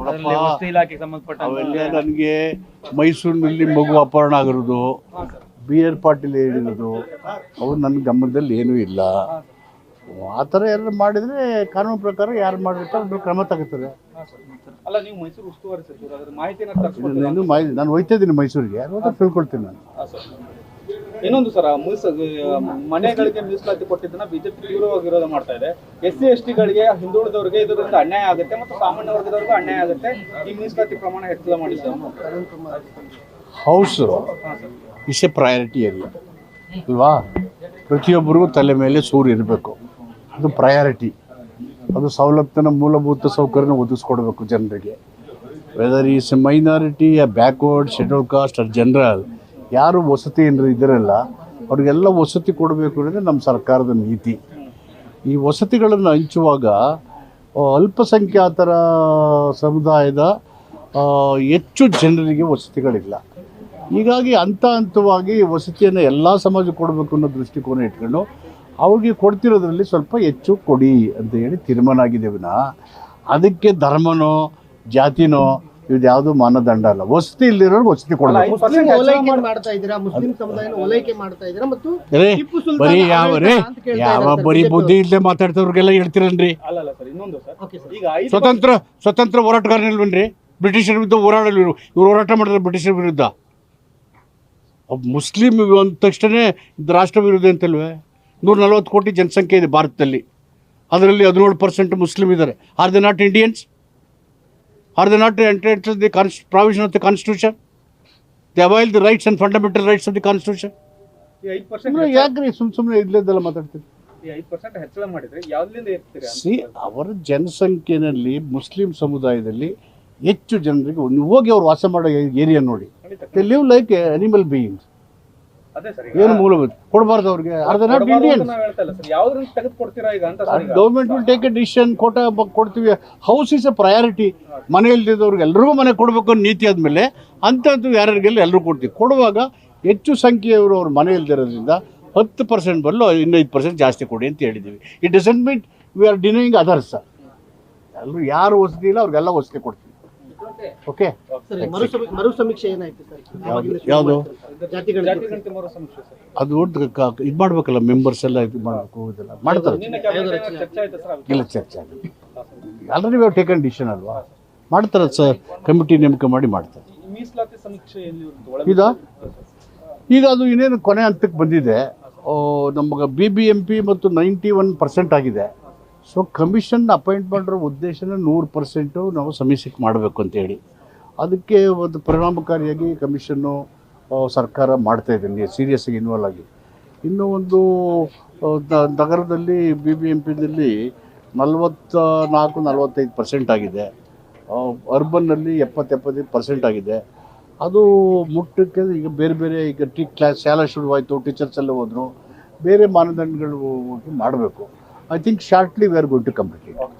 ಅದರಲ್ಲಿ ವಸತಿ ಇಲಾಖೆಗೆ ಸಂಬಂಧಪಟ್ಟ ಅವೆಲ್ಲ ನನಗೆ ಮೈಸೂರಿನಲ್ಲಿ ಮಗು ಅಪಹರಣ ಆಗಿರೋದು ಬಿ ಆರ್ ಪಾಟೀಲ್ ಹೇಳಿರೋದು ಅವು ನನ್ನ ಗಮನದಲ್ಲಿ ಏನೂ ಇಲ್ಲ. ಆ ಥರ ಯಾರು ಮಾಡಿದರೆ ಕಾನೂನು ಪ್ರಕಾರ ಯಾರು ಮಾಡಿರ್ತಾರೆ ಅದ್ರ ಕ್ರಮ ತಗೋತಾರೆ ಅಲ್ಲ ನೀವು ಮೈಸೂರು ಉಸ್ತುವಾರಿ ಸಚಿವರು ಅದ್ರ ಮಾಹಿತಿನ ತರಿಸ್ಕೊಡ್ತೀರಾ? ಇನ್ನೂ ಮಾಹಿತಿ ನಾನು ಹೋಯ್ತಾ ಇದ್ದೀನಿ ಮೈಸೂರಿಗೆ ಯಾರು ತಿಳ್ಕೊಳ್ತೀನಿ ನಾನು. ಇನ್ನೊಂದು ಸರ್, ಮೀಸ ಮನೆಗಳಿಗೆ ಮೀಸಲಾತಿ ಕೊಟ್ಟಿದ್ದನ್ನ ಬಿಜೆಪಿ ತೀವ್ರವಾಗಿ ವಿರೋಧ ಮಾಡ್ತಾ ಇದೆ. ಎಸ್ ಸಿ ಎಸ್ ಟಿಗಳಿಗೆ ಹಿಂದುಳಿದವರಿಗೆ ಇದರಿಂದ ಅನ್ಯಾಯ ಆಗುತ್ತೆ ಮತ್ತು ಸಾಮಾನ್ಯ ವರ್ಗದವರಿಗೂ ಅನ್ಯಾಯ ಆಗುತ್ತೆ. ಈ ಮೀಸಲಾತಿ ಪ್ರಮಾಣ ಹೆಚ್ಚಳ ಮಾಡಿದ್ದಾರೆ house. Is a priority area ಅಲ್ವಾ? ಪ್ರತಿಯೊಬ್ಬರಿಗೂ ತಲೆ ಮೇಲೆ ಸೂರು ಇರಬೇಕು. ಅದು ಪ್ರಯಾರಿಟಿ ಅದು ಸೌಲಭ್ಯನ ಮೂಲಭೂತ ಸೌಕರ್ಯನ ಒದಗಿಸ್ಕೊಡ್ಬೇಕು ಜನರಿಗೆ. Whether is a minority a backward schedule caste or general ಯಾರು ವಸತಿ ಏನಾರು ಇದ್ದಾರಲ್ಲ ಅವ್ರಿಗೆಲ್ಲ ವಸತಿ ಕೊಡಬೇಕು ಅನ್ನೋದೇ ನಮ್ಮ ಸರ್ಕಾರದ ನೀತಿ. ಈ ವಸತಿಗಳನ್ನು ಹಂಚುವಾಗ ಅಲ್ಪಸಂಖ್ಯಾತರ ಸಮುದಾಯದ ಹೆಚ್ಚು ಜನರಿಗೆ ವಸತಿಗಳಿಲ್ಲ. ಹೀಗಾಗಿ ಹಂತ ಹಂತವಾಗಿ ವಸತಿಯನ್ನು ಎಲ್ಲ ಸಮಾಜಕ್ಕೆ ಕೊಡಬೇಕು ಅನ್ನೋ ದೃಷ್ಟಿಕೋನ ಇಟ್ಕೊಂಡು, ಅವ್ರಿಗೆ ಕೊಡ್ತಿರೋದ್ರಲ್ಲಿ ಸ್ವಲ್ಪ ಹೆಚ್ಚು ಕೊಡಿ ಅಂತ ಹೇಳಿ ತೀರ್ಮಾನ ಆಗಿದ್ದೇವಿನ ವಿನಃ. ಅದಕ್ಕೆ ಧರ್ಮನೋ, ಜಾತಿನೋ ಇದು ಯಾವುದು ಮಾನದಂಡ ಅಲ್ಲ. ವಸತಿ ಇಲ್ಲಿರೋರು ವಸತಿ ಕೊಡಬೇಕು. ಬರೀ ಯಾವ ರೇ ಆಡಳಿತ ಅಂತ ಕೇಳ್ತಾ ಯಾವ ಬರೀ ಬುದ್ಧಿ ಇಲ್ಲದೆ ಮಾತಾಡ್ತವ್ರಿಗೆಲ್ಲ ಹೇಳ್ತೀರನ್ರಿ ಅಲ್ಲ ಅಲ್ಲ ಸರ್ ಇನ್ನೊಂದು ಸರ್. ಈಗ ಸ್ವತಂತ್ರ ಸ್ವತಂತ್ರ ಹೋರಾಟಗಾರನಿಲ್ವನ್ರಿ ಬ್ರಿಟಿಷರ ವಿರುದ್ಧ ಹೋರಾಡಲು ಇವ್ರು ಇವ್ರು ಹೋರಾಟ ಮಾಡಿದ್ರೆ ಬ್ರಿಟಿಷರ ವಿರುದ್ಧ. ಮುಸ್ಲಿಂ ಅಂದ ತಕ್ಷಣ ಇದು ರಾಷ್ಟ್ರ ವಿರುದ್ಧ ಅಂತಲ್ವೇ? ನೂರ ನಲ್ವತ್ತು ಕೋಟಿ ಜನಸಂಖ್ಯೆ ಇದೆ ಭಾರತದಲ್ಲಿ. ಅದರಲ್ಲಿ ಹದಿನೇಳು ಪರ್ಸೆಂಟ್ ಮುಸ್ಲಿಂ ಇದ್ದಾರೆ are they not Indians are they not entitled the cons provision of the constitution the avail the rights and fundamental rights of the constitution ಐದು ಪರ್ಸೆಂಟ್ ಯಾಕ್ರಿ? ಸುಮ್ ಸುಮ್ಮನೆ ಇಲ್ಲದೆಲ್ಲ ಮಾತಾಡ್ತೀರಿ. ಸಿ ಅವರ ಜನಸಂಖ್ಯೆಯಲ್ಲಿ ಮುಸ್ಲಿಂ ಸಮುದಾಯದಲ್ಲಿ ಹೆಚ್ಚು ಜನರಿಗೆ ಹೋಗಿ ಅವ್ರು ವಾಸ ಮಾಡೋ ಏರಿಯಾ ನೋಡಿ. They live like animal beings ಅದೇ ಸರ್ ಏನು ಮೂಲಭೂತ? ಕೊಡಬಾರ್ದು ಅವ್ರಿಗೆ. Government will take a decision quota ಬ- ಕೊಡ್ತೀವಿ. ಹೌಸ್ ಇಸ್ ಎ ಪ್ರಯಾರಿಟಿ ಮನೆ ಇಲ್ದಿದ್ದವ್ರಿಗೆ ಎಲ್ರಿಗೂ ಮನೆ ಕೊಡಬೇಕು ಅನ್ನೋ ನೀತಿ ಆದಮೇಲೆ ಅಂಥದ್ದು ಯಾರ್ಯಾರಿಗೆಲ್ಲ ಎಲ್ಲರೂ ಕೊಡ್ತೀವಿ. ಕೊಡುವಾಗ ಹೆಚ್ಚು ಸಂಖ್ಯೆಯವರು ಅವ್ರ ಮನೆ ಇಲ್ದಿರೋದ್ರಿಂದ ಹತ್ತು ಪರ್ಸೆಂಟ್ ಬರಲು ಇನ್ನೈದು ಪರ್ಸೆಂಟ್ ಜಾಸ್ತಿ ಕೊಡಿ ಅಂತ ಹೇಳಿದ್ದೀವಿ. It doesn't mean we are denying others ಎಲ್ಲರೂ ಯಾರು ವಸತಿ ಇಲ್ಲ ಅವ್ರಿಗೆಲ್ಲ ವಸತಿ ಕೊಡ್ತೀವಿ. ಓಕೆ ಮರು ಸಮೀ- ಮರು ಸಮೀಕ್ಷೆ ಏನಾಯ್ತು ಸರ್? ಯಾವುದು? ಜಾತಿ ಗಣತಿ ಮರು ಸಮೀಕ್ಷೆ ಸರ್. ಅದು ಇದು ಮಾಡ್ಬೇಕಲ್ಲ ಮೆಂಬರ್ಸ್ ಎಲ್ಲ ಇದು ಮಾಡಬೇಕು ಇದೆಲ್ಲ ಮಾಡ್ತಾರೆ. ಚರ್ಚೆ ಆಯ್ತು ಸರ್ ಇಲ್ಲ ಚರ್ಚೆ ಆಗಲಿ ಆಲ್ರೆಡಿ ವಿ ಟೇಕನ್ ಡಿಸಿಷನ್ ಅಲ್ವಾ? ಮಾಡ್ತಾರೆ ಸರ್ ಕಮಿಟಿ ನೇಮಕ ಮಾಡಿ ಮಾಡ್ತಾರೆ. ಈ ಮೀಸಲಾತಿ ಸಮೀಕ್ಷೆ ಎಲ್ಲಿ ಇರುತ್ತೆ? ಒಳ ಇದಾ? ಈಗ ಅದು ಇನ್ನೇನು ಕೊನೆ ಹಂತಕ್ಕೆ ಬಂದಿದೆ. ನಮಗೆ ಬಿ ಬಿ ಎಂ ಪಿ ಮತ್ತು ನೈಂಟಿ ಒನ್ ಪರ್ಸೆಂಟ್ ಆಗಿದೆ. ಸೊ ಕಮಿಷನ್ ಅಪಾಯಿಂಟ್ ಮಾಡಿರೋ ಉದ್ದೇಶನ ನೂರು ಪರ್ಸೆಂಟು ನಾವು ಸಮೀಕ್ಷೆಗೆ ಮಾಡಬೇಕು ಅಂತೇಳಿ. ಅದಕ್ಕೆ ಒಂದು ಪರಿಣಾಮಕಾರಿಯಾಗಿ ಕಮಿಷನ್ನು ಸರ್ಕಾರ ಮಾಡ್ತಾ ಇದೆ ಸೀರಿಯಸ್ ಆಗಿ ಇನ್ವಾಲ್ವ್ ಆಗಿ. ಇನ್ನೂ ಒಂದು ನಗರದಲ್ಲಿ ಬಿ ಬಿ ಎಂ ಪಿನಲ್ಲಿ ನಲವತ್ತ ನಾಲ್ಕು ನಲ್ವತ್ತೈದು ಪರ್ಸೆಂಟ್ ಆಗಿದೆ. ಅರ್ಬನ್ನಲ್ಲಿ ಎಪ್ಪತ್ತೆಪ್ಪತ್ತೈದು ಪರ್ಸೆಂಟ್ ಆಗಿದೆ. ಅದು ಮುಟ್ಟಕ್ಕೆ ಈಗ ಬೇರೆ ಬೇರೆ ಈಗ ಟಿ ಕ್ಲಾಸ್ ಶಾಲೆ ಶುರುವಾಯಿತು ಟೀಚರ್ಸ್ ಎಲ್ಲ ಹೋದರು. ಬೇರೆ ಮಾನದಂಡಗಳು ಮಾಡಬೇಕು. I think shortly we are going to complete